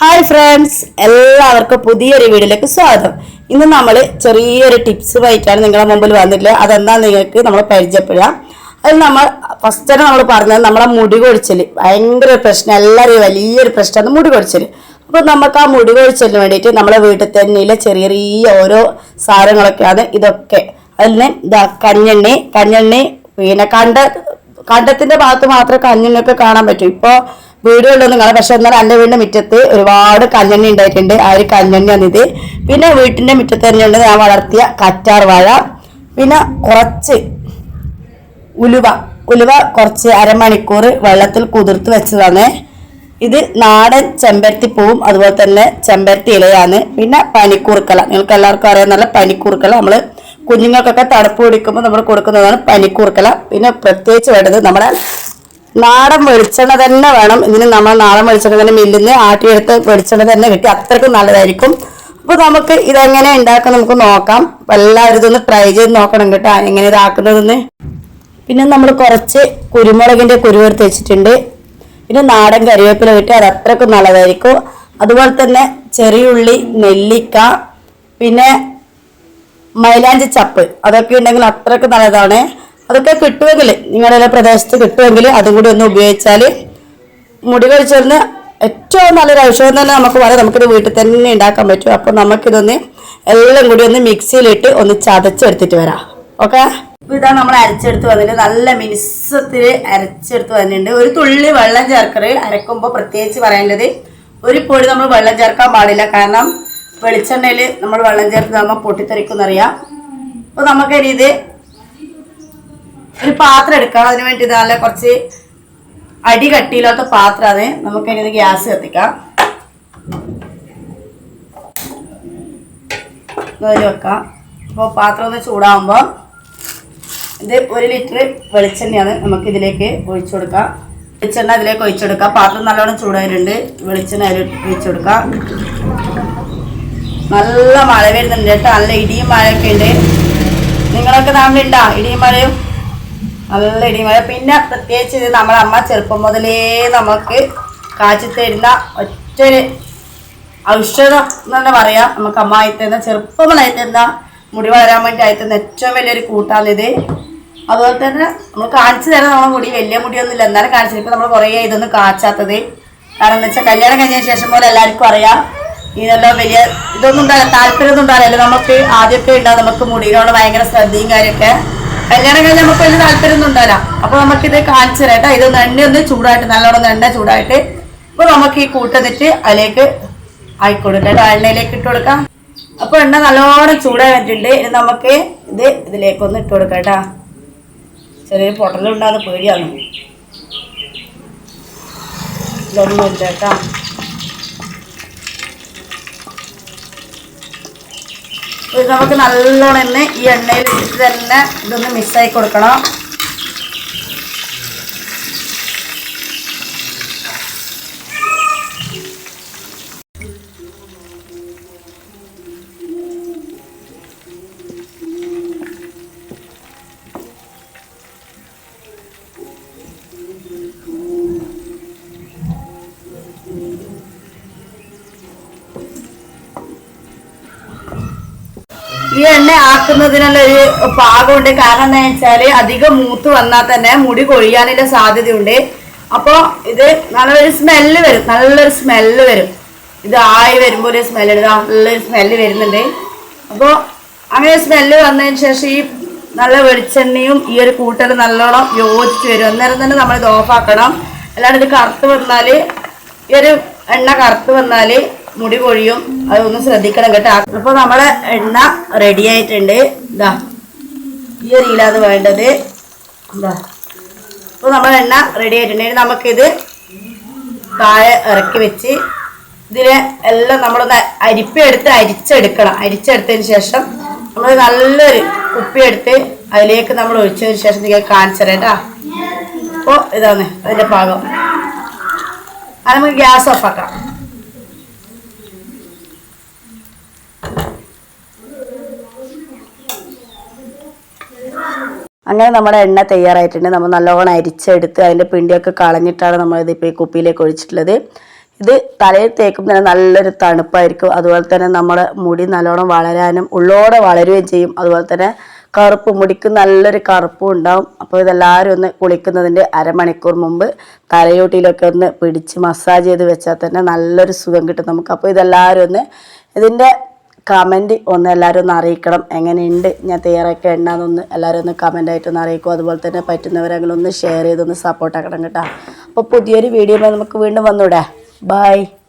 Hi friends എല്ലാവർക്കും പുതിയൊരു വീഡിയോയിലേക്ക് സ്വാഗതം. ഇന്ന് നമ്മൾ ചെറിയൊരു ടിപ്സ് ടിപ്സുമായിട്ടാണ് നിങ്ങളുടെ മുമ്പിൽ വന്നിട്ടുള്ളത്. അതെന്താ നിങ്ങൾക്ക് നമ്മൾ പരിചയപ്പെടാം. അതിൽ നമ്മൾ ഫസ്റ്റ് തന്നെ നമ്മൾ പറഞ്ഞത് നമ്മളെ മുടി കൊഴിച്ചൽ ഭയങ്കര പ്രശ്നം എല്ലാവരും വലിയൊരു പ്രശ്നമാണ് മുടി കൊഴിച്ചൽ അപ്പോൾ നമുക്ക് ആ മുടി കൊഴിച്ചലിന് വേണ്ടിയിട്ട് നമ്മളെ വീട്ടിൽ തന്നെയുള്ള ചെറിയ ചെറിയ ഓരോ സാധനങ്ങളൊക്കെയാണ് ഇതൊക്കെ. അതിൽ നിന്ന് ഇതാ കഞ്ഞെണ്ണി കഞ്ഞെണ്ണി പിന്നെ കണ്ട കണ്ടത്തിന്റെ ഭാഗത്ത് മാത്രമേ കഞ്ഞെണ്ണൊക്കെ കാണാൻ പറ്റൂ. ഇപ്പൊ വീടുകളിലൊന്നും കാണാം. പക്ഷെ എന്നാൽ എന്റെ വീടിന്റെ മുറ്റത്ത് ഒരുപാട് കഞ്ഞണ്ണി ഉണ്ടായിട്ടുണ്ട്. ആ ഒരു കഞ്ഞെണ്ണിയാണ് ഇത്. പിന്നെ വീട്ടിന്റെ മുറ്റത്ത് തന്നെയുണ്ട് ഞാൻ വളർത്തിയ കറ്റാർ വാഴ. പിന്നെ കുറച്ച് ഉലുവ. ഉലുവ കുറച്ച് അരമണിക്കൂർ വെള്ളത്തിൽ കുതിർത്ത് വെച്ചതാണ്. ഇത് നാടൻ ചെമ്പരത്തി പൂവും അതുപോലെ തന്നെ ചെമ്പരത്തി ഇലയാണ്. പിന്നെ പനിക്കൂർക്കല. നിങ്ങൾക്ക് എല്ലാവർക്കും അറിയാം നല്ല പനിക്കൂർക്കല. നമ്മൾ കുഞ്ഞുങ്ങൾക്കൊക്കെ തണുപ്പ് പിടിക്കുമ്പോൾ നമ്മൾ കൊടുക്കുന്നതാണ് പനിക്കൂർക്കല. പിന്നെ പ്രത്യേകിച്ച് വേണ്ടത് നമ്മുടെ നാടൻ വെളിച്ചെണ്ണ തന്നെ വേണം. ഇതിന് നമ്മൾ നാടൻ വെളിച്ചെണ്ണ തന്നെ മില്ലിൽ നിന്ന് ആട്ടിയെടുത്ത് വെളിച്ചെണ്ണ തന്നെ കിട്ടി. അത്രയ്ക്കും നല്ലതായിരിക്കും. അപ്പോൾ നമുക്ക് ഇതെങ്ങനെ ഉണ്ടാക്കാൻ നമുക്ക് നോക്കാം. എല്ലാവരും ഇതൊന്ന് ട്രൈ ചെയ്ത് നോക്കണം കേട്ടോ. എങ്ങനെ ഇതാക്കുന്നതെന്ന്. പിന്നെ നമ്മൾ കുറച്ച് കുരുമുളകിന്റെ കുരുവെടുത്ത് വെച്ചിട്ടുണ്ട്. പിന്നെ നാടൻ കറിവേപ്പില കിട്ടി. അത് അത്രക്കും നല്ലതായിരിക്കും. അതുപോലെ തന്നെ ചെറിയുള്ളി നെല്ലിക്ക പിന്നെ മൈലാഞ്ചി ചപ്പ്. അതൊക്കെ ഉണ്ടെങ്കിൽ അത്രയ്ക്ക് നല്ലതാണ്. അതൊക്കെ കിട്ടുമെങ്കിൽ നിങ്ങളുടെ പ്രദേശത്ത് കിട്ടുമെങ്കിൽ അതും കൂടി ഒന്ന് ഉപയോഗിച്ചാൽ മുടി കഴിച്ചിരുന്ന് ഏറ്റവും നല്ലൊരു ഔഷധം തന്നെ നമുക്ക് പറയാം. നമുക്കിത് വീട്ടിൽ തന്നെ ഉണ്ടാക്കാൻ പറ്റും. അപ്പോൾ നമുക്കിതൊന്ന് എല്ലാം കൂടി ഒന്ന് മിക്സിയിലിട്ട് ഒന്ന് ചതച്ചെടുത്തിട്ട് വരാം. ഓക്കെ? ഇതാണ് നമ്മൾ അരച്ചെടുത്ത് വന്നിട്ട് നല്ല മിനുസത്തിൽ അരച്ചെടുത്ത് വന്നിട്ടുണ്ട്. ഒരു തുള്ളി വെള്ളം ചേർക്കറ് അരക്കുമ്പോൾ പ്രത്യേകിച്ച് പറയേണ്ടത് ഒരു പൊടി നമ്മൾ വെള്ളം ചേർക്കാൻ പാടില്ല. കാരണം വെളിച്ചെണ്ണയിൽ നമ്മൾ വെള്ളം ചേർത്ത് നമ്മൾ പൊട്ടിത്തെറിക്കുന്നറിയാം അപ്പോൾ നമുക്കിനി ഇത് ഒരു പാത്രം എടുക്കാം അതിന് വേണ്ടി നല്ല കുറച്ച് അടി കട്ടിയില്ലാത്ത പാത്രമാണ് നമുക്ക് ഇത് ഗ്യാസ് കത്തിക്കാം. ഇതിൽ വെക്കാം. അപ്പോൾ പാത്രം ഒന്ന് ചൂടാകുമ്പോൾ ഇത് ഒരു ലിറ്റർ വെളിച്ചെണ്ണയാണ് നമുക്ക് ഇതിലേക്ക് ഒഴിച്ചു കൊടുക്കാം. വെളിച്ചെണ്ണ അതിലേക്ക് ഒഴിച്ചു കൊടുക്കാം. പാത്രം നല്ലോണം ചൂടായിട്ടുണ്ട്. വെളിച്ചെണ്ണ അതിൽ ഒഴിച്ചു കൊടുക്കാം. നല്ല മഴ വരുന്നുണ്ട് കേട്ടോ. നല്ല ഇടിയും മഴയൊക്കെ ഉണ്ട്. നിങ്ങളൊക്കെ നാട്ടിലുണ്ടോ? ഇടിയും മഴയും? നല്ല ഇടിയും മഴ പിന്നെ പ്രത്യേകിച്ച് ഇത് നമ്മുടെ അമ്മ ചെറുപ്പം മുതലേ നമുക്ക് കാച്ചി തരുന്ന ഒറ്റൊരു ഔഷധം എന്ന് തന്നെ പറയാം. നമുക്ക് അമ്മ ആയിത്തരുന്ന തരുന്ന ചെറുപ്പം മുതൽ ആയി തരുന്ന മുടി വളരാൻ വേണ്ടി ആയി തരുന്ന ഏറ്റവും വലിയൊരു കൂട്ടാണിത് അതുപോലെ തന്നെ നമ്മൾ കാണിച്ചു തരാൻ നമ്മുടെ മുടി വലിയ മുടിയൊന്നും ഇല്ല എന്നാലും കാണിച്ചിട്ട് ഇപ്പം നമ്മൾ കുറേ ഇതൊന്നും കാച്ചാത്തത്. കാരണം എന്ന് വെച്ചാൽ കല്യാണം കഴിഞ്ഞതിന് ശേഷം പോലെ എല്ലാവർക്കും അറിയാം. ഇതിനെല്ലാം വലിയ ഇതൊന്നും ഉണ്ടാകാം താല്പര്യമൊന്നും ഉണ്ടാകില്ല നമുക്ക് ആദ്യമൊക്കെ ഉണ്ടാകും നമുക്ക് മുടിയിലോട് ഭയങ്കര ശ്രദ്ധയും കാര്യമൊക്കെ കല്യാണം കഴിഞ്ഞാൽ നമുക്ക് വലിയ താല്പര്യമൊന്നും ഉണ്ടാവില്ല. അപ്പൊ നമുക്കിത് കാണിച്ചു തരാം ഇത് എണ്ണ ഒന്ന് ചൂടായിട്ട് നല്ലോണം എണ്ണ ചൂടായിട്ട് ഇപ്പൊ നമുക്ക് ഈ കൂട്ടന്നിട്ട് അതിലേക്ക് ആയിക്കോട്ടെ കേട്ടോ. എണ്ണയിലേക്ക് ഇട്ട് കൊടുക്കാം. അപ്പൊ എണ്ണ നല്ലോണം ചൂടായി ഇനി നമുക്ക് ഇത് ഇതിലേക്ക് ഒന്ന് ഇട്ട് കൊടുക്കാം കേട്ടാ. ചെറിയൊരു പൊട്ടലുണ്ടാകുന്ന പേടിയാണ്. ഇതൊന്നും ഇല്ല കേട്ടോ നമുക്ക് നല്ലോണം ഈ എണ്ണയിൽ ഇട്ടിട്ട് തന്നെ ഇതൊന്ന് മിക്സായി കൊടുക്കണം. ഈ എണ്ണ ആക്കുന്നതിനുള്ള ഒരു പാകമുണ്ട്. കാരണം എന്താ വെച്ചാൽ അധികം മൂത്ത് വന്നാൽ തന്നെ മുടി കൊഴിയാനുള്ള സാധ്യതയുണ്ട്. അപ്പോൾ ഇത് നല്ലൊരു സ്മെല്ല് വരും. നല്ലൊരു സ്മെല്ല് വരും. ഇത് ആയി വരുമ്പോൾ ഒരു സ്മെല്ല് ഇടുക നല്ലൊരു സ്മെല്ല് വരുന്നുണ്ട്. അപ്പോൾ അങ്ങനെ സ്മെല്ല് വന്നതിന് ശേഷം ഈ നല്ല വെളിച്ചെണ്ണയും ഈ ഒരു കൂട്ടൽ നല്ലോണം യോജിച്ച് വരും. അന്നേരം തന്നെ നമ്മൾ ഇത് ഓഫാക്കണം അല്ലാണ്ട് ഇത് കറുത്ത് വന്നാൽ ഈ ഒരു എണ്ണ കറുത്ത് വന്നാൽ മുടി കൊഴിയും. അതൊന്ന് ശ്രദ്ധിക്കണം കേട്ടോ. അപ്പോൾ നമ്മളെ എണ്ണ റെഡി ആയിട്ടുണ്ട്. ഇതാ ഈ ഒരു വേണ്ടത്. അപ്പോൾ നമ്മളെ എണ്ണ റെഡി ആയിട്ടുണ്ട്. നമുക്കിത് താഴെ ഇറക്കി വെച്ച് ഇതിനെ എല്ലാം നമ്മളൊന്ന് അരിപ്പ എടുത്ത് അരിച്ചെടുക്കണം. അരിച്ചെടുത്തതിന് ശേഷം നമ്മൾ നല്ലൊരു കുപ്പിയെടുത്ത് അതിലേക്ക് നമ്മൾ ഒഴിച്ചതിന് ശേഷം നിങ്ങൾ കാണിച്ചു തരാം അപ്പോൾ ഇതാണ് അതിന്റെ പാകം അത് നമുക്ക് ഗ്യാസ് ഓഫ് ആക്കാം. അങ്ങനെ നമ്മുടെ എണ്ണ തയ്യാറായിട്ടുണ്ട്. നമ്മൾ നല്ലോണം അരിച്ചെടുത്ത് അതിന്റെ പിണ്ടിയൊക്കെ കളഞ്ഞിട്ടാണ് നമ്മളിതിപ്പോൾ ഈ കുപ്പിയിലേക്ക് ഒഴിച്ചിട്ടുള്ളത്. ഇത് തലയിൽ തേക്കുമ്പോൾ തന്നെ നല്ലൊരു തണുപ്പായിരിക്കും. അതുപോലെ തന്നെ നമ്മുടെ മുടി നല്ലോണം വളരാനും ഉള്ളോടെ വളരുകയും ചെയ്യും. അതുപോലെ തന്നെ കറുപ്പ് മുടിക്ക് നല്ലൊരു കറുപ്പും ഉണ്ടാവും. അപ്പോൾ ഇതെല്ലാവരും ഒന്ന് കുളിക്കുന്നതിന്റെ അരമണിക്കൂർ മുമ്പ് തലയോട്ടിയിലൊക്കെ ഒന്ന് പിടിച്ച് മസാജ് ചെയ്ത് വെച്ചാൽ തന്നെ നല്ലൊരു സുഖം കിട്ടും നമുക്ക്. അപ്പോൾ ഇതെല്ലാവരും ഒന്ന് ഇതിന്റെ കമന്റ് ഒന്ന് എല്ലാവരും ഒന്ന് അറിയിക്കണം. എങ്ങനെയുണ്ട്? ഞാൻ തയ്യാറാക്കി എണ്ണാന്നൊന്ന് എല്ലാവരും ഒന്ന് കമന്റ് ആയിട്ടൊന്ന് അറിയിക്കും. അതുപോലെ തന്നെ പറ്റുന്നവരെങ്കിലും ഒന്ന് ഷെയർ ചെയ്തൊന്ന് സപ്പോർട്ടാക്കണം കേട്ടോ. അപ്പോൾ പുതിയൊരു വീഡിയോ നമുക്ക് വീണ്ടും വന്നൂടെ. ബൈ